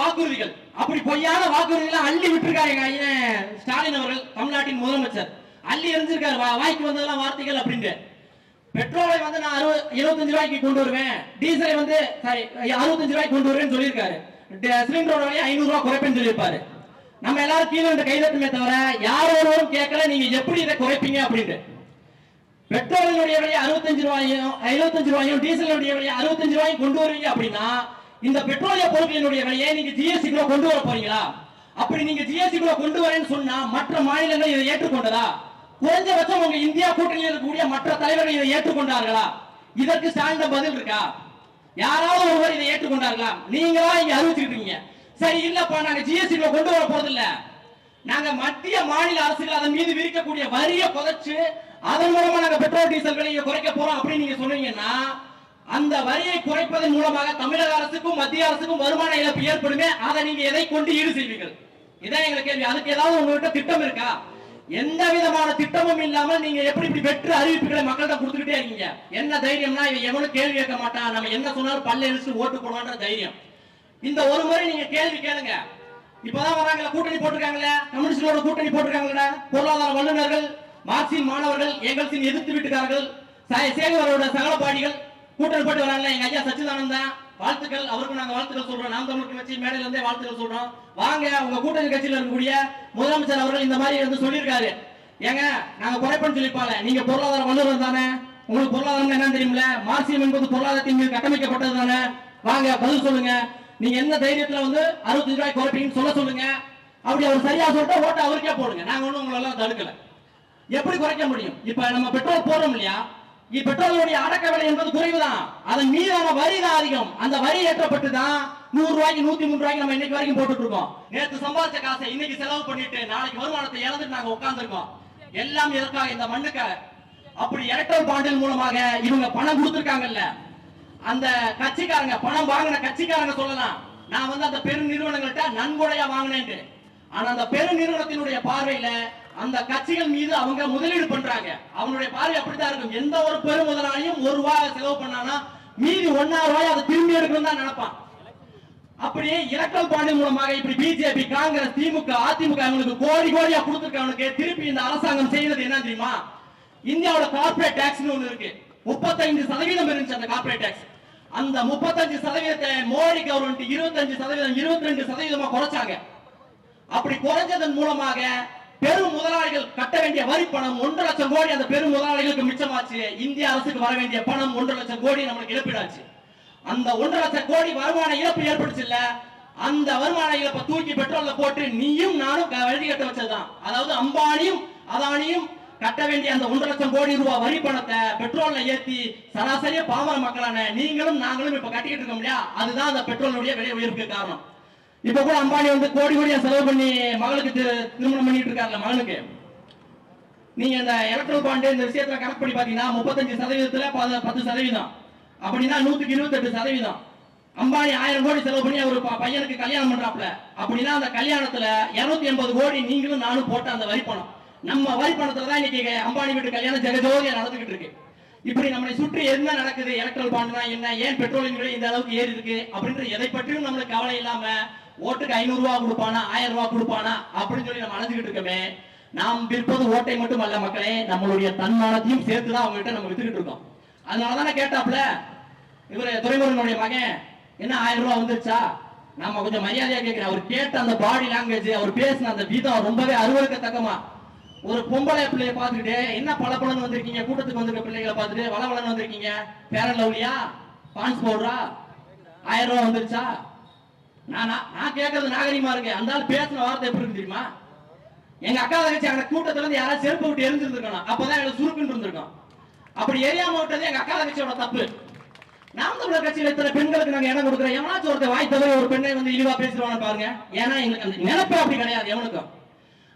வாக்குறுதிகள். அப்படி பொய்யான வாக்குறுதிகளை அள்ளி விட்டுருக்காரு எங்க ஐயன். ஸ்டாலின் அவர்கள் தமிழ்நாட்டின் முதலமைச்சர். அள்ளி எரிஞ்சிருக்காரு. வாய்க்கு வந்ததெல்லாம் வார்த்தைகள் அப்படின்ட்டு. பெட்ரோலை வந்து நான் அறுபது இருபத்தஞ்சு ரூபாய்க்கு கொண்டு வருவேன். டீசலை வந்து சாரி அறுபத்தஞ்சு ரூபாய்க்கு கொண்டு வருவேன்னு சொல்லியிருக்காரு. சிலிண்டரோட விலையை ஐநூறு ரூபாய் குறைப்பேன்னு சொல்லியிருப்பாரு. நம்ம எல்லாரும் கீழே இந்த கைதட்டுமே தவிர யார் ஒருவரும் கேட்கல நீங்க எப்படி இதை குறைப்பீங்க அப்படின்ட்டு. பெட்ரோலினுடைய விலையை அறுபத்தஞ்சு ரூபாயும் எழுபத்தஞ்சு ரூபாயும் டீசலினுடைய விலையை அறுபத்தஞ்சு ரூபாயும் கொண்டு வருவீங்க அப்படின்னா இந்த பெட்ரோலிய பொருட்களினுடைய விலையை நீங்க ஜிஎஸ்டி கூட கொண்டு வர போறீங்களா? அப்படி நீங்க ஜிஎஸ்டி கூட கொண்டு வரேன்னு சொன்னா மற்ற மாநிலங்கள் இதை ஏற்றுக்கொண்டதா? குறைஞ்சபட்சம் உங்க இந்தியா கூட்டணியில் இருக்கக்கூடிய மற்ற தலைவர்கள் இதை ஏற்றுக்கொண்டார்களா? இதற்கு சார்ந்த பதில் இருக்கா? யாராவது ஒருவர் இதை ஏற்றுக்கொண்டார்களா? நீங்களா இங்க அறிவிச்சுக்கிட்டு சரி இல்லப்பா நாங்க ஜிஎஸ்டி கொண்டு வர போறது இல்ல நாங்க மத்திய மாநில அரசுகள் அதன் மீது விரிக்கக்கூடிய வரியை புதைச்சு அதன் மூலமா நாங்க பெட்ரோல் டீசல் விலையை குறைக்க போறோம் அப்படின்னு நீங்க சொன்னீங்கன்னா அந்த வரியை குறைப்பதன் மூலமாக தமிழக அரசுக்கும் மத்திய அரசுக்கும் வருமான இழப்பு ஏற்படுமே? அதை நீங்க எதை கொண்டு ஈடு செய்வீர்கள்? இதான் எங்களை கேள்வி. அதுக்கு ஏதாவது உங்ககிட்ட திட்டம் இருக்கா? எந்த விதமான திட்டமும் இல்லாமல் நீங்க எப்படி இப்படி வெற்று அறிவிப்புகளை மக்கள்கிட்ட கொடுத்துக்கிட்டே இருக்கீங்க? என்ன தைரியம்னா இவன் எவனும் கேள்வி கேட்க மாட்டான். நம்ம என்ன சொன்னாலும் பல்ல எழுத்து ஓட்டு போடுவான்ற தைரியம். இந்த ஒரு முறை நீங்க கேள்வி கேளுங்க. இப்பதான் வராங்களா கூட்டணி போட்டிருக்காங்களே? கம்யூனிஸ்டோட கூட்டணி போட்டிருக்காங்களே? பொருளாதார வல்லுநர்கள் மார்க்சின் மாணவர்கள் எங்கள்சின் எதிர்த்து வீட்டுக்காரர்கள் சேகரோட சகலபாடிகள் கூட்டணி போட்டு வராங்களே எங்க ஐயா சச்சிதானந்தா வாழ்த்துக்கள். அவருக்கும் நாங்க வாழ்த்துக்கள் சொல்றோம். நாம் தமிழ் கட்சி மேடையில இருந்தே வாழ்த்துக்கள் சொல்றோம். வாங்க உங்க கூட்டணி கட்சியில இருக்கக்கூடிய முதலமைச்சர் அவர்கள் இந்த மாதிரி வந்து சொல்லியிருக்காரு. ஏங்க நாங்க குறைப்பன்னு சொல்லிப்பாங்க நீங்க பொருளாதார வல்லுநர் தானே. உங்களுக்கு பொருளாதாரம் என்னன்னு தெரியுமில்ல? மார்க்சியம் என்பது பொருளாதாரத்தின் மீது கட்டமைக்கப்பட்டது தானே. வாங்க பதில் சொல்லுங்க. நீங்க என்ன தைரியத்துல வந்து அறுபத்தஞ்சு ரூபாய் குறைப்பீங்கன்னு சொல்ல சொல்லுங்க. அப்படி அவர் சரியா சொல்லிட்டா ஓட்டு அவருக்கே போடுங்க. நாங்க ஒன்றும் உங்களெல்லாம் தடுக்கல. எப்படி குறைக்க முடியும்? இப்ப நம்ம பெட்ரோல் போடுறோம் இல்லையா? பெட்ரோலுடைய அடக்க விலை என்பது குறைவுதான். அதன் மீதான வரி தான் அதிகம் அந்த வரி ஏற்றப்பட்டு தான் நூறு ரூபாய்க்கு நூத்தி மூணு ரூபாய்க்கு நம்ம இன்னைக்கு வரைக்கும் போட்டுட்டு இருக்கோம். நேத்து சம்பாதிச்ச காசை இன்னைக்கு செலவு பண்ணிட்டு நாளைக்கு வருமானத்தை இழந்துட்டு நாங்க உட்கார்ந்துருக்கோம். எல்லாம் எதற்காக இந்த மண்ணுக்கு? அப்படி எலக்ட்ரல் பாண்டில் மூலமாக இவங்க பணம் கொடுத்துருக்காங்கல்ல. அந்த கட்சிக்காரங்க பணம் வாங்கின கட்சிக்காரங்க சொல்லலாம். நான் வந்து அந்த பெரு நிறுவனங்கள்ட்ட நன்கொடையா வாங்கினேன் ஆனா அந்த பெரு நிறுவனத்தினுடைய பார்வையில அந்த கட்சிகள் மீது அவங்க முதலீடு பண்றாங்க. அவனுடைய பார்வை அப்படித்தான் இருக்கும். எந்த ஒரு பெரு முதலாளியும் ஒரு ரூபாய் செலவு பண்ணானா மீதி ஒன்னா ரூபாய் அதை திரும்பி எடுக்கணும் தான் நினைப்பான். அப்படியே எலக்ட்ரல் பாண்டி மூலமாக இப்படி பிஜேபி காங்கிரஸ் திமுக அதிமுக அவங்களுக்கு கோடி கோடியா கொடுத்துருக்கவனுக்கு திருப்பி இந்த அரசாங்கம் செய்யறது என்ன தெரியுமா? இந்தியாவோட கார்ப்பரேட் டாக்ஸ்னு ஒண்ணு இருக்கு. முப்பத்தைந்து சதவீதம் இருந்துச்சு அந்த கார்ப்பரேட் டாக்ஸ் அந்த முப்பத்தஞ்சு சதவீதத்தை மோடி கவர்மெண்ட் இருபத்தஞ்சு சதவீதம் இருபத்தி ரெண்டு சதவீதமா குறைச்சாங்க. அப்படி குறைஞ்சதன் மூலமாக பெரும் முதலாளிகள் கட்ட வேண்டிய வரி பணம் ஒன்று லட்சம் கோடி அந்த பெரும் முதலாளிகளுக்கு மிச்சமாச்சு. இந்திய அரசுக்கு வர வேண்டிய பணம் ஒன்றரை லட்சம் கோடி நம்மளுக்கு இழப்பீடாச்சு. அந்த ஒன்று லட்சம் கோடி வருமான இழப்பு ஏற்படுச்சு இல்ல? அந்த வருமான இழப்பை தூக்கி பெட்ரோல்ல போட்டு நீயும் நானும் க- வழி கட்ட வச்சதுதான். அதாவது அம்பானியும் அதானியும் கட்ட வேண்டிய அந்த ஒன்றரை லட்சம் கோடி ரூபாய் வரி பணத்தை பெட்ரோல்ல ஏத்தி சராசரியா பாமர மக்களான நீங்களும் நாங்களும் இப்ப கட்டிக்கிட்டு இருக்கோம் இல்லையா? அதுதான் அந்த பெட்ரோலுடைய விலை உயர்வுக்கு காரணம். இப்ப கூட அம்பானி வந்து கோடி கோடியா செலவு பண்ணி மகளுக்கு திருமணம் பண்ணிட்டு இருக்காருல்ல மகனுக்கு? நீங்க இந்த எலக்ட்ரல் பாண்டு இந்த விஷயத்துல கணக்கு பண்ணி பாத்தீங்கன்னா முப்பத்தஞ்சு சதவீதத்துல பத்து சதவீதம். அப்படின்னா நூத்துக்கு இருபத்தெட்டு சதவீதம். அம்பானி ஆயிரம் கோடி செலவு பண்ணி அவர் பையனுக்கு கல்யாணம் பண்றாப்ல அப்படின்னா அந்த கல்யாணத்துல இருநூத்தி எண்பது கோடி நீங்களும் நானும் போட்ட அந்த வரி பணம். நம்ம வரி பணத்துல தான் இன்னைக்கு அம்பானி வீட்டு கல்யாணம் ஜெகஜோதியா நடந்துகிட்டு இருக்கு. இப்படி நம்மளை சுற்றி என்ன நடக்குது? எலக்ட்ரல் பாண்டுனா என்ன? ஏன் பெட்ரோலின் விலை இந்த அளவுக்கு ஏறி இருக்கு அப்படின்ற எதை பற்றியும் நம்மளுக்கு கவலை இல்லாம ஓட்டுக்கு ஐநூறு ரூபா கொடுப்பானா ஆயிரம் ரூபா கொடுப்பானா அப்படின்னு சொல்லி நம்ம அலைஞ்சுக்கிட்டு இருக்கோமே. நாம் விற்பது ஓட்டை மட்டும் அல்ல மக்களே நம்மளுடைய தன்மானத்தையும் சேர்த்து தான் அவங்ககிட்ட நம்ம வித்துக்கிட்டு இருக்கோம். அதனால தானே கேட்டாப்ல இவரு துறைமுருகனுடைய மகன் என்ன ஆயிரம் ரூபா வந்துருச்சா? நம்ம கொஞ்சம் மரியாதையா கேட்கிறேன் அவர் கேட்ட அந்த பாடி லாங்குவேஜ் அவர் பேசின அந்த வீதம் ரொம்பவே அருவருக்கத்தக்கமா. ஒரு பொம்பளை பிள்ளைய பார்த்துக்கிட்டே என்ன பளபளன்னு வந்திருக்கீங்க? கூட்டத்துக்கு வந்திருக்க பிள்ளைகளை பார்த்துட்டு வளவளன்னு வந்திருக்கீங்க? பேரன் லவ்லியா? பான்ஸ் போடுறா? ஆயிரம் ரூபா வந்துருச்சா? நான் நான் கேட்கறது நாகரிகமா இருக்கு அந்த ஆள் பேசின வார்த்தை எப்படி இருக்கு தெரியுமா? எங்க அக்கா தங்கச்சி அந்த கூட்டத்துல இருந்து யாராவது செருப்பு விட்டு எரிஞ்சிருந்திருக்கணும். அப்பதான் எனக்கு சுருக்குன்னு இருந்திருக்கோம். அப்படி எரியாம விட்டது எங்க அக்கா தங்கச்சியோட தப்பு. நாம் தமிழர் கட்சியில் இத்தனை பெண்களுக்கு நாங்க இடம் கொடுக்குறோம். எவனாச்சும் ஒருத்தர் வாய் தவிர ஒரு பெண்ணை வந்து இழிவா பேசுறவன பாருங்க. ஏன்னா எங்களுக்கு அந்த நினைப்பு அப்படி கிடையாது எவனுக்கும்.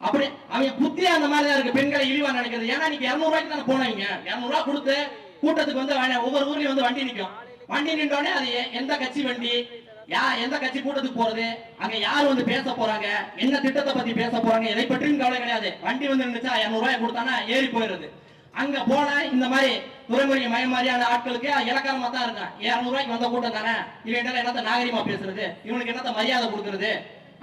அப்படி அவங்க புத்தியே அந்த மாதிரி தான் இருக்கு. பெண்களை இழிவா நினைக்கிறது. ஏன்னா நீங்க இருநூறு ரூபாய்க்கு தானே போனவங்க. இருநூறு ரூபாய் கொடுத்து கூட்டத்துக்கு வந்து ஒவ்வொரு ஊர்லயும் வந்து வண்டி நிற்கும் வண்டி நின்றோடனே அது எந்த கட்சி வண்டி யா எந்த கட்சி கூட்டத்துக்கு போறது? அங்க யார் வந்து பேச போறாங்க? என்ன திட்டத்தை பத்தி பேச போறாங்க? எதை பற்றியும் கவலை கிடையாது. வண்டி வந்து இருந்துச்சா இரநூறு ரூபாய் கொடுத்தானா ஏறி போயிருது அங்க போனா இந்த மாதிரி துறைமுறை மய மாதிரியான ஆட்களுக்கு இலக்காரமா தான் இருக்கும் இரநூறு ரூபாய்க்கு வந்த கூட்டம் தானே? இவன் என்ன என்னத்த நாகரிகமா பேசுறது? இவனுக்கு என்னத்த மரியாதை கொடுக்கறது?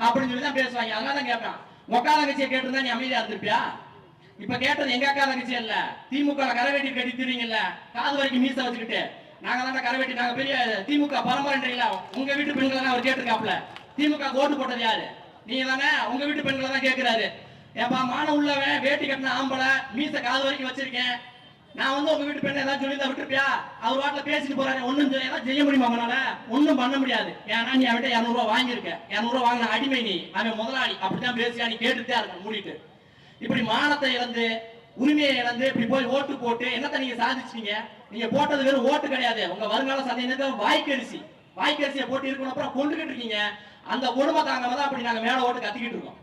அப்படின்னு சொல்லி தான் பேசுவாங்க அதனால தான் கேட்பான். உக்கா தங்கச்சியை கேட்டிருந்தா நீ அமைதியா இருந்திருப்பியா? இப்ப கேட்டது எங்க அக்கா தங்கச்சி இல்ல. திமுக கரை கட்டி திரிங்கல்ல காது வரைக்கும் மீச வச்சுக்கிட்டு. நாங்க தான் கரை வெட்டி நாங்க பெரிய திமுக பரம்பரைன்றீங்களா? உங்க வீட்டு பெண்களை தான் அவர் கேட்டிருக்காப்ல திமுக ஓட்டு போட்டது யாரு? நீங்க தானே? உங்க வீட்டு பெண்களை தான் கேட்கிறாரு ஏப்பா மான உள்ளவன் வேட்டி கட்டின ஆம்பளை மீச காது வரைக்கும் வச்சிருக்கேன். நான் வந்து உங்க வீட்டு பெண்ணை ஏதாவது சொல்லி தான் விட்டுருப்பியா? அவர் வாட்டில் பேசிட்டு போறாரு. ஒண்ணும் செய்ய- ஏதாவது செய்ய முடியுமா அவனால ஒண்ணும் பண்ண முடியாது. ஏன்னா நீ அவட்ட இரநூறுவா வாங்கியிருக்க. இரநூறுவா வாங்கின அடிமை நீ. அவன் முதலாளி. அப்படித்தான் பேசியா? நீ கேட்டுட்டே இருக்க மூடிட்டு. இப்படி மானத்தை இழந்து உரிமையை இழந்து இப்படி போய் ஓட்டு போட்டு என்னத்தை நீங்க சாதிச்சீங்க நீங்க போட்டது வெறும் ஓட்டு கிடையாது. உங்க வருங்கால சந்தேகம் வாய்க்கரிசி. வாய்க்கரிசியை போட்டு இருக்கணும் அப்புறம் கொண்டுகிட்டு இருக்கீங்க. அந்த கொடுமை தாங்காம தான் அப்படி நாங்க மேல ஓட்டு கத்திக்கிட்டு இருக்கோம்.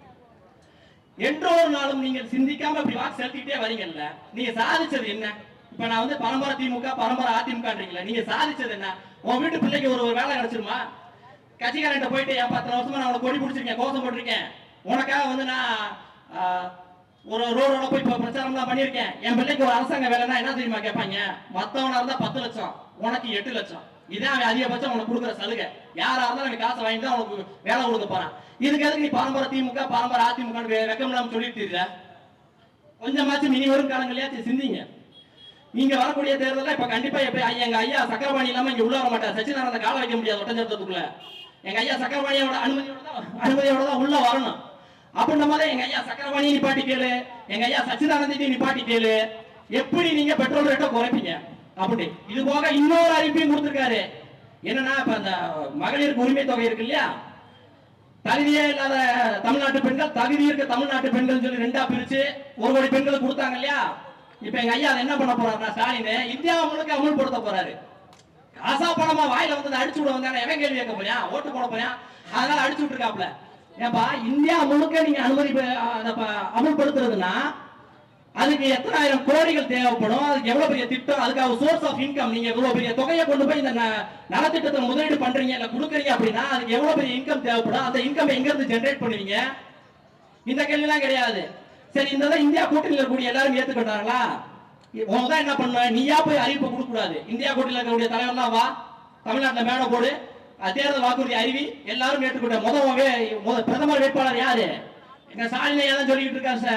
என்ற ஒரு நாளும் நீங்கள் சிந்திக்காம இப்படி வாக்கு செலுத்திக்கிட்டே வரீங்கல்ல நீங்க சாதிச்சது என்ன? இப்ப நான் வந்து பரம்பரை திமுக பரம்பரை அதிமுகன்றீங்களா நீங்க சாதிச்சது என்ன? உன் வீட்டு பிள்ளைக்கு ஒரு ஒரு வேலை கிடைச்சிருமா? கட்சிக்காரன்ட்ட போயிட்டு என் பத்து வருஷமா நான் உனக்கு கொடி பிடிச்சிருக்கேன் கோஷம் போட்டிருக்கேன். உனக்காக வந்து நான் ஒரு ரோடோட போய் இப்போ பிரச்சாரம் தான் பண்ணியிருக்கேன். என் பிள்ளைக்கு ஒரு அரசாங்க வேலைன்னா என்ன தெரியுமா கேட்பாங்க? மத்தவனா இருந்தா பத்து லட்சம் உனக்கு எட்டு லட்சம். இதான் அவன் அதிகபட்சம் உனக்கு கொடுக்குற சலுகை. யாரா இருந்தாலும் அவன் காசை வாங்கி தான் உனக்கு வேலை கொடுக்க போறான். இதுக்கு எதுக்கு நீ பரம்பரை திமுக பரம்பரை அதிமுக வெக்கம் இல்லாம சொல்லிட்டு இருக்க? கொஞ்சமாச்சும் இனி வரும் காலங்களையாச்சும் சிந்திங்க. நீங்க வரக்கூடிய தேர்தலில் இப்ப கண்டிப்பா இப்ப ஐயா, எங்க ஐயா சக்கரபாணி இல்லாம இங்க உள்ள வர மாட்டார். சச்சிதானந்த கால வைக்க முடியாது ஒட்டஞ்சத்துக்குள்ள எங்க ஐயா சக்கரபாணியோட அனுமதியோட தான் அனுமதியோட தான் உள்ள வரணும். அப்படின்ற மாதிரி எங்க ஐயா சக்கரவாணி நிப்பாட்டி கேளு. எங்க ஐயா சச்சிதானந்தி நிப்பாட்டி கேளு. எப்படி நீங்க பெட்ரோல் ரேட்டை குறைப்பீங்க? அப்படி. இது போக இன்னொரு அறிவிப்பையும் கொடுத்துருக்காரு. என்னன்னா இப்ப அந்த மகளிருக்கு உரிமை தொகை இருக்கு இல்லையா? தகுதியே இல்லாத தமிழ்நாட்டு பெண்கள் தகுதி இருக்க தமிழ்நாட்டு பெண்கள் சொல்லி ரெண்டா பிரிச்சு ஒரு கோடி பெண்களுக்கு கொடுத்தாங்க இல்லையா? இப்ப எங்க ஐயா அதை என்ன பண்ண போறாருன்னா ஸ்டாலின் இந்தியா முழுக்க அமுல்படுத்த போறாரு. காசா பணமா வாயில வந்து அடிச்சு விட வந்தாங்க. எவன் கேள்வி கேட்க போறியா ஓட்டு போட போறியா அதனால அடிச்சு விட்டுருக்காப்ல ஏப்பா இந்தியா முழுக்க நீங்க அனுமதி அமல்படுத்துறதுன்னா அமுல்படுத்துறதுன்னா அதுக்கு எத்தனாயிரம் கோடிகள் தேவைப்படும் அதுக்கு எவ்வளவு பெரிய திட்டம் அதுக்காக சோர்ஸ் ஆஃப் இன்கம் நீங்க இவ்வளவு பெரிய தொகையை கொண்டு போய் இந்த நலத்திட்டத்தை முதலீடு பண்றீங்க இல்ல கொடுக்குறீங்க அப்படின்னா அதுக்கு எவ்வளவு பெரிய இன்கம் தேவைப்படும் அந்த இன்கம் எங்க இருந்து ஜென்ரேட் பண்ணுவீங்க? இந்த கேள்விலாம் கிடையாது. சரி இந்த இந்தியா கூட்டணியில் இருக்கக்கூடிய எல்லாரும் ஏத்துக்கிட்டாங்களா? உங்க தான் என்ன பண்ண நீயா போய் அறிவிப்பு கொடுக்க கூடாது இந்தியா கூட்டணியில் இருக்கக்கூடிய தலைவர்லாம் வா. தமிழ்நாட்டில் மேடை போடு. தேர்தல் வாக்குறுதி அறிவி எல்லாரும் ஏற்றுக்கொண்ட முதல் பிரதமர் வேட்பாளர் யாரு? எங்க ஸ்டாலின் தான் சொல்லிட்டு இருக்காரு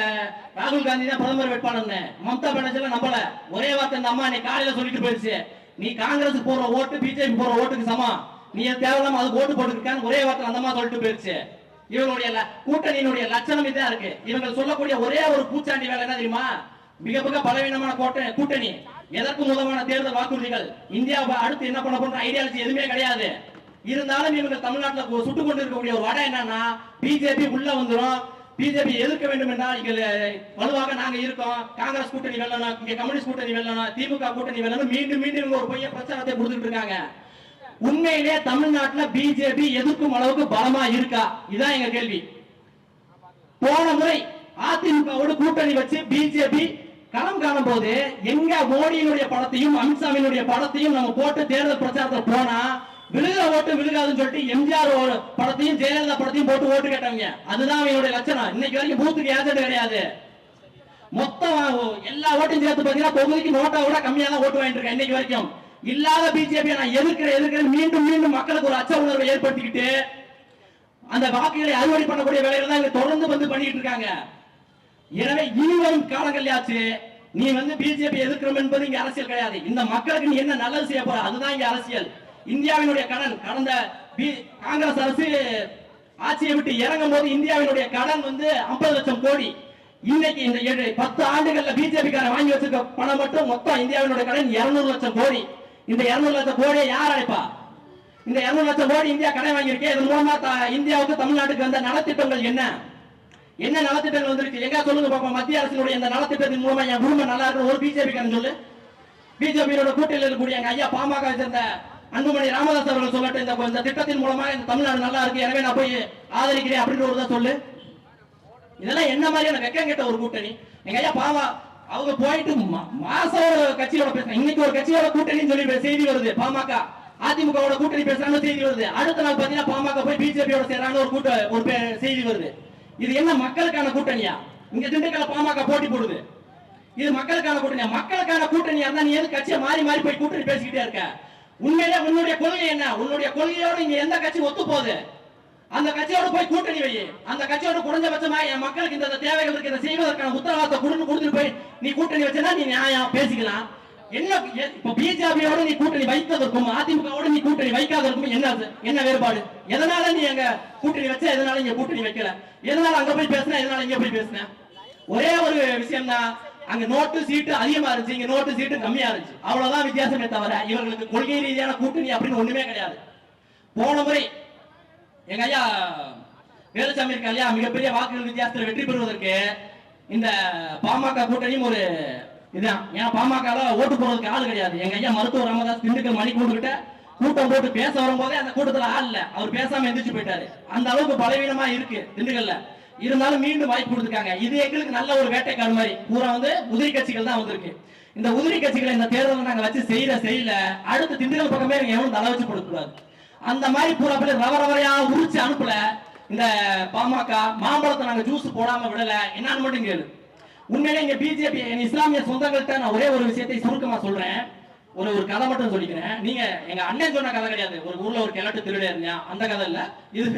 ராகுல் காந்தி தான் பிரதமர் வேட்பாளர்னு. மம்தா பானர்ஜி நம்மள நம்பல. ஒரே வார்த்தை இந்த அம்மா நீ காலையில சொல்லிட்டு போயிருச்சு. நீ காங்கிரஸ் போற ஓட்டு பிஜேபி போற ஓட்டுக்கு சமம். நீ தேவையில்லாம அதுக்கு ஓட்டு போட்டுருக்கான்னு ஒரே வார்த்தை அந்த அம்மா சொல்லிட்டு போயிருச்சு. இவங்களுடைய ல- கூட்டணியினுடைய லட்சணம் இதான் இருக்கு. இவங்க சொல்லக்கூடிய ஒரே ஒரு பூச்சாண்டி வேலை என்ன தெரியுமா? மிக மிக பலவீனமான கோட்டை கூட்டணி. எதற்கும் உதவான தேர்தல் வாக்குறுதிகள்? இந்தியாவை அடுத்து என்ன பண்ண போன்ற ஐடியாலஜி எதுவுமே கிடையாது. இருந்தாலும் இவங்க தமிழ்நாட்டில் சுட்டுக் கொண்டு இருக்கக்கூடிய ஒரு வடை என்னன்னா பிஜேபி உள்ள வந்துடும் பிஜேபி எதிர்க்க வேண்டும் என்றால் இங்க வலுவாக நாங்க இருக்கோம். காங்கிரஸ் கூட்டணி வெல்லணும் இங்க கம்யூனிஸ்ட் கூட்டணி வெல்லணும் திமுக கூட்டணி வெல்லணும். மீண்டும் மீண்டும் இவங்க ஒரு பொய்ய பிரச்சாரத்தை கொடுத்துட்டு இருக்காங்க. உண்மையிலே தமிழ்நாட்டுல பிஜேபி எதிர்க்கும் அளவுக்கு பலமா இருக்கா? இதுதான் எங்க கேள்வி. போன முறை அதிமுகவோடு கூட்டணி வச்சு பிஜேபி களம் காணும் போது எங்க மோடியினுடைய படத்தையும் அமித்ஷாவினுடைய படத்தையும் நம்ம போட்டு தேர்தல் பிரச்சாரத்தில் போனா விழுகிற ஓட்டு விழுகாதுன்னு சொல்லிட்டு எம்ஜிஆர் படத்தையும் ஜெயலலிதா படத்தையும் போட்டு ஓட்டு கேட்டாங்க அதுதான் அவங்களுடைய லட்சணம். இன்னைக்கு வரைக்கும் பூத்துக்கு ஏஜென்ட் கிடையாது. மொத்தம் எல்லா ஓட்டையும் சேர்த்து பாத்தீங்கன்னா தொகுதிக்கு நோட்டா விட கம்மியா தான் ஓட்டு வாங்கிட்டு இருக்கேன் இன்னைக்கு வரைக்கும். இல்லாத பிஜேபி நான் எதிர்க்கிற எதிர்க்கிற மீண்டும் மீண்டும் மக்களுக்கு ஒரு அச்ச உணர்வை ஏற்படுத்திக்கிட்டு அந்த வாக்குகளை அறுவடை பண்ணக்கூடிய வேலைகள் தான் இங்க தொடர்ந்து வந்து பண்ணிட்டு இருக்காங்க. எனவே இனிவரும் காலங்கள் காலங்கள்லயாச்சு நீ வந்து பிஜேபி எதிர்க்கிறோம் என்பது இங்க அரசியல் கிடையாது. இந்த மக்களுக்கு நீ என்ன நல்லது செய்ய போற? அதுதான் இங்க அரசியல். இந்தியாவினுடைய கடன் கடந்த பி- காங்கிரஸ் அரசு ஆட்சியை விட்டு இறங்கும் போது இந்தியாவினுடைய கடன் வந்து 50 லட்சம் கோடி. இன்னைக்கு இந்த ஏழு பத்து ஆண்டுகள்ல பிஜேபி காரன் வாங்கி வச்சிருக்க பணம் மட்டும் மொத்தம் இந்தியாவினுடைய கடன் 200 லட்சம் கோடி. இந்த 200 லட்சம் கோடியை யார் அழைப்பா இந்த 200 லட்சம் கோடி இந்தியா கடன் வாங்கியிருக்கேன் இதன் மூலமா இந்தியாவுக்கு தமிழ்நாட்டுக்கு வந்த நலத்திட்டங்கள் என்ன? என்ன நலத்திட்டங்கள் வந்திருக்கு? எங்க சொல்லுங்க பாப்போம். மத்திய அரசினுடைய இந்த நலத்திட்டத்தின் மூலமா என் குடும்பம் நல்லா இருக்கு ஒரு பிஜேபி காரன் சொல்லு. பிஜேபியோட கூட்டணியில் இருக்கக்கூடிய எங்க ஐயா பாமக சேர்ந்த அன்புமணி ராமதாஸ் அவர்கள் சொல்லட்டும் இந்த இந்த திட்டத்தின் மூலமா இந்த தமிழ்நாடு நல்லா இருக்கு. எனவே நான் போய் ஆதரிக்கிறேன் அப்படின்னு ஒரு தான் சொல்லு. இதெல்லாம் என்ன மாதிரியான வெக்கம் கேட்ட ஒரு கூட்டணி? எங்க ஐயா பாவா அவங்க போயிட்டு மா- மாசம் ஒரு கட்சியோட பேசுறாங்க. இன்னைக்கு ஒரு கட்சியோட கூட்டணின்னு சொல்லி செய்தி வருது பாமக. அதிமுகவோட கூட்டணி பேசுறாங்க செய்தி வருது. அடுத்த நாள் பாத்தீங்கன்னா பாமக போய் பிஜேபியோட சேர்றாங்க ஒரு கூட்ட ஒரு செய்தி வருது. இது என்ன மக்களுக்கான கூட்டணியா? இங்க திண்டுக்கல்ல பாமக போட்டி போடுது. இது மக்களுக்கான கூட்டணியா? மக்களுக்கான கூட்டணியா இருந்தா நீ எது கட்சியை மாறி மாறி போய் கூட்டணி பேசிக்கிட்டே இருக்க? உண்மையில உன்னுடைய கொள்கை என்ன? உன்னுடைய கொள்கையோட இங்க எந்த கட்சி ஒத்து போகுது அந்த கட்சியோட போய் கூட்டணி வை. அந்த கட்சியோட குறைஞ்சபட்சமா என் மக்களுக்கு இந்த தேவைகள் இருக்கு இதை செய்வதற்கான உத்தரவாதத்தை கொடுத்து கொடுத்துட்டு போய் நீ கூட்டணி வச்சனா நீ நியாயம் பேசிக்கலாம். என்ன இப்ப பிஜேபியோட நீ கூட்டணி வைத்ததற்கும் அதிமுகவோட நீ கூட்டணி வைக்காததற்கும் என்ன என்ன வேறுபாடு? எதனால நீ அங்க கூட்டணி வச்ச எதனால இங்க கூட்டணி வைக்கல? எதனால அங்க போய் பேசுன எதனால இங்க போய் பேசுன? ஒரே ஒரு விஷயம் தான் அங்க நோட்டு சீட்டு அதிகமா இருந்துச்சு இங்க நோட்டு சீட்டு கம்மியா இருந்துச்சு. அவ்வளவுதான் வித்தியாசமே தவிர இவர்களுக்கு கொள்கை ரீதியான கூட்டணி அப்படின்னு ஒண்ணுமே கிடையாது. போன முறை எங்க ஐயா வேலுசாமி இருக்க ஐயா மிகப்பெரிய வாக்குகள் வித்தியாசத்தில் வெற்றி பெறுவதற்கு இந்த பாமக கூட்டணியும் ஒரு இதுதான். ஏன்னா பாமக ஓட்டு போறதுக்கு ஆள் கிடையாது. எங்க ஐயா மருத்துவர் ராமதாஸ் திண்டுக்கல் மணி கிட்ட கூட்டம் போட்டு பேச வரும்போதே அந்த கூட்டத்துல ஆள் இல்ல. அவர் பேசாம எந்திரிச்சு போயிட்டாரு. அந்த அளவுக்கு பலவீனமா இருக்கு திண்டுக்கல்ல. இருந்தாலும் மீண்டும் வாய்ப்பு கொடுத்துருக்காங்க. இது எங்களுக்கு நல்ல ஒரு வேட்டைக்காடு மாதிரி. பூரா வந்து உதிரி கட்சிகள் தான் வந்திருக்கு. இந்த உதிரி கட்சிகளை இந்த தேர்தலில் நாங்கள் வச்சு செய்யல செய்யல. அடுத்து திண்டுக்கல் பக்கமே நீங்கள் எவனும் தலை வச்சு கொடுக்கூடாது அந்த மாதிரி பூரா பேர் ரவ ரவரையா உரிச்சு அனுப்பல இந்த பாமக. மாம்பழத்தை நாங்க ஜூஸ் போடாம விடல. என்னன்னு மட்டும் கேளு. உண்மையிலே இங்க பிஜேபி என் இஸ்லாமிய சொந்தங்கள்கிட்ட நான் ஒரே ஒரு விஷயத்தை சுருக்கமா சொல்றேன். ஒரு ஒரு கதை மட்டும் சொல்லிக்கிறேன். நீங்க எங்க அண்ணன் சொன்ன கதை கிடையாது. ஒரு ஊர்ல ஒரு கிழட்டு திருட இருந்தா அந்த கதை இல்ல. இது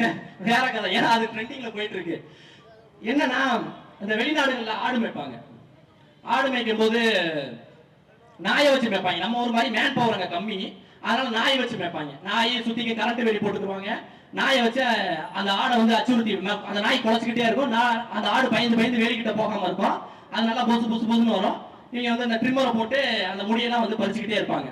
வேற கதை. ஏன்னா அது ட்ரெண்டிங்ல போயிட்டு இருக்கு. என்னன்னா இந்த வெளிநாடுகள்ல ஆடு மேய்ப்பாங்க. ஆடு மேய்க்கும் போது நாயை வச்சு மேய்ப்பாங்க. நம்ம ஒரு மாதிரி மேன் பவர் அங்க கம்மி. அதனால நாயை வச்சு மேய்ப்பாங்க. நாயை சுத்திக்கு கரண்ட் வெடி போட்டுக்குவாங்க நாயை வச்சு அந்த ஆடை வந்து அச்சுறுத்தி அந்த நாய் குலைச்சிக்கிட்டே இருக்கும். நான் அந்த ஆடு பயந்து பயந்து வேலிக்கிட்ட போகாம இருக்கும். அது நல்லா பொசு பொசு பொசுன்னு வரும். நீங்க வந்து அந்த ட்ரிம்மரை போட்டு அந்த முடியெல்லாம் வந்து பறிச்சுக்கிட்டே இருப்பாங்க.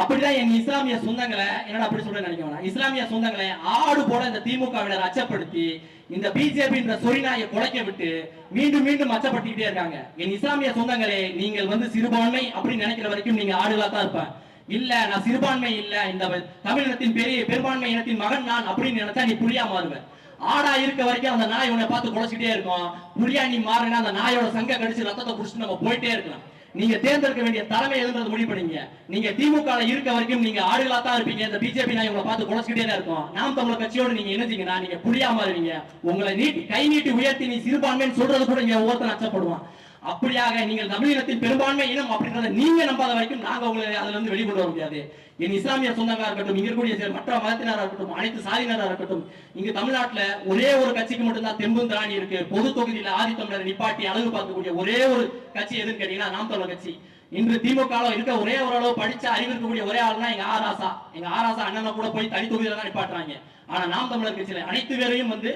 அப்படிதான் என் இஸ்லாமிய சொந்தங்களை என்னோட அப்படி சொல்றேன்னு நினைக்க இஸ்லாமிய சொந்தங்களை ஆடு போல இந்த திமுகவினர் அச்சப்படுத்தி இந்த பிஜேபி என்ற சொரிநாயை குலைக்க விட்டு மீண்டும் மீண்டும் அச்சப்படுத்திக்கிட்டே இருக்காங்க. என் இஸ்லாமிய சொந்தங்களே நீங்கள் வந்து சிறுபான்மை அப்படின்னு நினைக்கிற வரைக்கும் நீங்க ஆடுகளா தான் இருப்பேன். இல்ல நான் சிறுபான்மை இல்ல இந்த தமிழினத்தின் பெரிய பெரும்பான்மை இனத்தின் மகன் நான் அப்படின்னு நினைச்சா நீ புரியா மாறுவேன். ஆடா இருக்க வரைக்கும் அந்த நாய் உன்னை பார்த்து குலைச்சிக்கிட்டே இருக்கும். புரியா நீ மாறினா அந்த நாயோட சங்க கடிச்சு ரத்தத்தை குடிச்சிட்டு நம்ம போயிட்டே இருக்கலாம். நீங்க தேர்ந்தெடுக்க வேண்டிய தலைமை எதுன்றது முடிவு பண்ணீங்க நீங்க திமுக இருக்க வரைக்கும் நீங்க ஆடுகளா தான் இருப்பீங்க. இந்த பிஜேபி நான் உங்களை பார்த்து குலைச்சிக்கிட்டே தான் இருக்கும். நாம் தமிழ் கட்சியோடு நீங்க இணைஞ்சீங்கன்னா நீங்க புரியாம இருவீங்க உங்களை நீட்டி கை நீட்டி உயர்த்தி நீ சிறுபான்மைன்னு சொல்றது கூட இங்க ஒவ்வொருத்தன் அச்சப்படுவான். அப்படியாக நீங்கள் தமிழினத்தின் பெரும்பான்மை இனம் அப்படின்றத நீங்க நம்பாத வரைக்கும் நாங்க உங்களை அதுல இருந்து வெளிக்கொண்டு வர முடியாது. என் இஸ்லாமிய சொந்தங்களா இருக்கட்டும் இங்க இருக்கக்கூடிய சில மற்ற மதத்தினரா இருக்கட்டும் அனைத்து சாதியினரா இருக்கட்டும் இங்க தமிழ்நாட்டுல ஒரே ஒரு கட்சிக்கு மட்டும்தான் தெம்பும் திராணி இருக்கு. பொது தொகுதியில ஆதித்தமிழர் நிப்பாட்டி அழகு பார்க்கக்கூடிய ஒரே ஒரு கட்சி எதுன்னு கேட்டீங்கன்னா நாம் தமிழர் கட்சி. இன்று திமுக இருக்க ஒரே ஓரளவு படிச்ச அறிவு இருக்கக்கூடிய ஒரே ஆள்னா எங்க ஆராசா எங்க ஆராசா அண்ணனை கூட போய் தனி தொகுதியில தான் நிப்பாட்டுறாங்க. ஆனா நாம் தமிழர் கட்சியில அனைத்து பேரையும் வந்து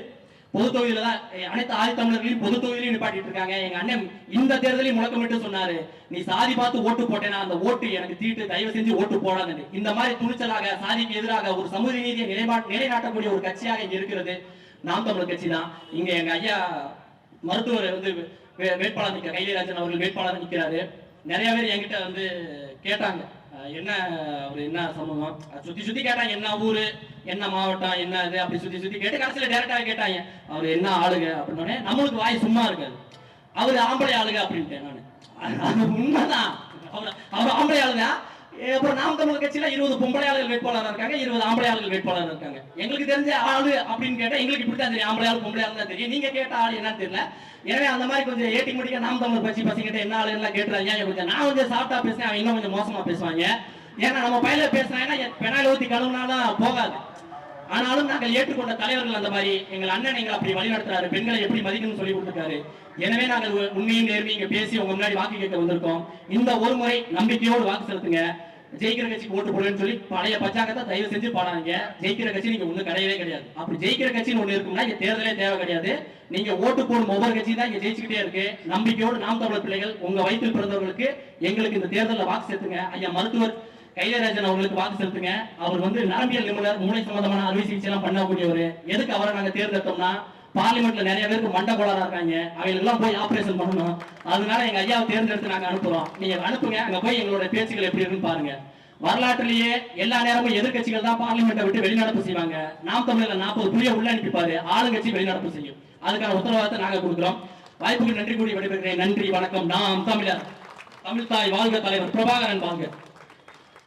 பொதுத்தொகுதியில தான் அனைத்து ஆதி தமிழர்களையும் பொது நிப்பாட்டிட்டு இருக்காங்க எங்க அண்ணன் இந்த தேர்தலையும் முழக்கமிட்டு சொன்னாரு. நீ சாதி பார்த்து ஓட்டு போட்டேனா அந்த ஓட்டு எனக்கு தீட்டு தயவு செஞ்சு ஓட்டு போடாதுன்னு. இந்த மாதிரி துணிச்சலாக சாதிக்கு எதிராக ஒரு சமூக நீதியை நிலைமா நிலைநாட்டக்கூடிய ஒரு கட்சியாக இங்க இருக்கிறது நாம் தமிழர் கட்சி தான். இங்க எங்க ஐயா மருத்துவர் வந்து வே- வேட்பாளர் நிக்க கைலிராஜன் அவர்கள் வேட்பாளர் நிக்கிறாரு. நிறைய பேர் என்கிட்ட வந்து கேட்டாங்க. என்ன அவர் என்ன சமூகம் சுத்தி சுத்தி கேட்டாங்க என்ன ஊரு? என்ன மாவட்டம் என்ன இது அப்படி சுத்தி சுத்தி கேட்டு கடைசியில டேரக்டா கேட்டாங்க. அவர் என்ன ஆளுங்க? அப்படின்னோடனே நம்மளுக்கு வாய் சும்மா இருக்காது அவர் ஆம்பளை ஆளுங்க அப்படின்ட்டேன் நானு. அது உண்மைதான். அவர் அவர் ஆம்பளை ஆளுங்க. அப்புறம் நாம் தமிழ் கட்சியில இருபது பொம்பளை ஆளுகள் வேட்பாளராக இருக்காங்க இருபது ஆம்பளை ஆளுகள் வேட்பாளராக இருக்காங்க. எங்களுக்கு தெரிஞ்ச ஆளு அப்படின்னு கேட்டா எங்களுக்கு இப்படி தான் தெரியும். ஆம்பளை ஆளு பொம்பளை ஆளு தான் தெரியும். நீங்க கேட்ட ஆள் என்னன்னு தெரியல. எனவே அந்த மாதிரி கொஞ்சம் ஏட்டி முடிக்க நாம் தமிழர் கட்சி பசங்கிட்ட என்ன ஆளு எல்லாம் கேட்டுறாங்க ஏன் கொஞ்சம் நான் கொஞ்சம் சாப்பிட்டா பேசுறேன் அவன் இன்னும் கொஞ்சம் மோசமா பேசுவாங்க. ஏன்னா நம்ம பயில பேசுனாங்கன்னா பெனாலி ஊத்தி கழுவுனாலும் போகாது. ஆனாலும் நாங்கள் ஏற்றுக்கொண்ட தலைவர்கள் அந்த மாதிரி எங்கள் அண்ணன் எங்களை அப்படி வழிநடத்துறாரு பெண்களை எப்படி மதிக்கணும்னு சொல்லி கொடுத்துருக்காரு. எனவே நாங்கள் உண்மையும் நேர்மையும் இங்க பேசி உங்க முன்னாடி வாக்கு கேட்க வந்திருக்கோம். இந்த ஒரு முறை நம்பிக்கையோடு வாக்கு செலுத்துங்க. ஜெயிக்கிற கட்சிக்கு ஓட்டு போடுவேன்னு சொல்லி பழைய பச்சாங்கத்தை தயவு செஞ்சு பாடாதீங்க. ஜெயிக்கிற கட்சி நீங்க ஒண்ணு கிடையவே கிடையாது. அப்படி ஜெயிக்கிற கட்சின்னு ஒண்ணு இருக்கும்னா இங்க தேர்தலே தேவை கிடையாது. நீங்க ஓட்டு போடும் ஒவ்வொரு கட்சி தான் இங்க ஜெயிச்சுக்கிட்டே இருக்கு. நம்பிக்கையோடு நாம் தமிழர் பிள்ளைகள் உங்க வயிற்றில் பிறந்தவர்களுக்கு எங்களுக்கு இந்த தேர்தலில் வாக்கு செலுத்துங்க. ஐயா மருத்துவர் கைலராஜன் அவர்களுக்கு வாக்கு செலுத்துங்க. அவர் வந்து நரம்பியல் நிபுணர் மூளை சம்பந்தமான அறுவை சிகிச்சை எல்லாம் பண்ணக்கூடியவர். எதுக்கு அவரை நாங்க தேர்ந்தெடுத்தோம்னா பார்லிமெண்ட்ல நிறைய பேருக்கு மண்ட கோளாறா இருக்காங்க. அவங்க எல்லாம் போய் ஆபரேஷன் பண்ணணும். அதனால எங்க ஐயாவை தேர்ந்தெடுத்து நாங்க அனுப்புறோம். நீங்க அனுப்புங்க. அங்க போய் எங்களோட பேச்சுகள் எப்படி இருக்குன்னு பாருங்க. வரலாற்றிலேயே எல்லா நேரமும் எதிர்க்கட்சிகள் தான் பார்லிமெண்ட்டை விட்டு வெளிநடப்பு செய்வாங்க. நாம் தமிழ்ல நாற்பது புள்ளிய உள்ள அனுப்பிப்பாரு. ஆளுங்கட்சி வெளிநடப்பு செய்யும். அதுக்கான உத்தரவாதத்தை நாங்க கொடுக்குறோம். வாய்ப்புக்கு நன்றி கூடி விடைபெறுகிறேன். நன்றி வணக்கம். நாம் தமிழர். தமிழ் தாய் வாழ்க தலைவர். பிரபாகரன் வாழ்க.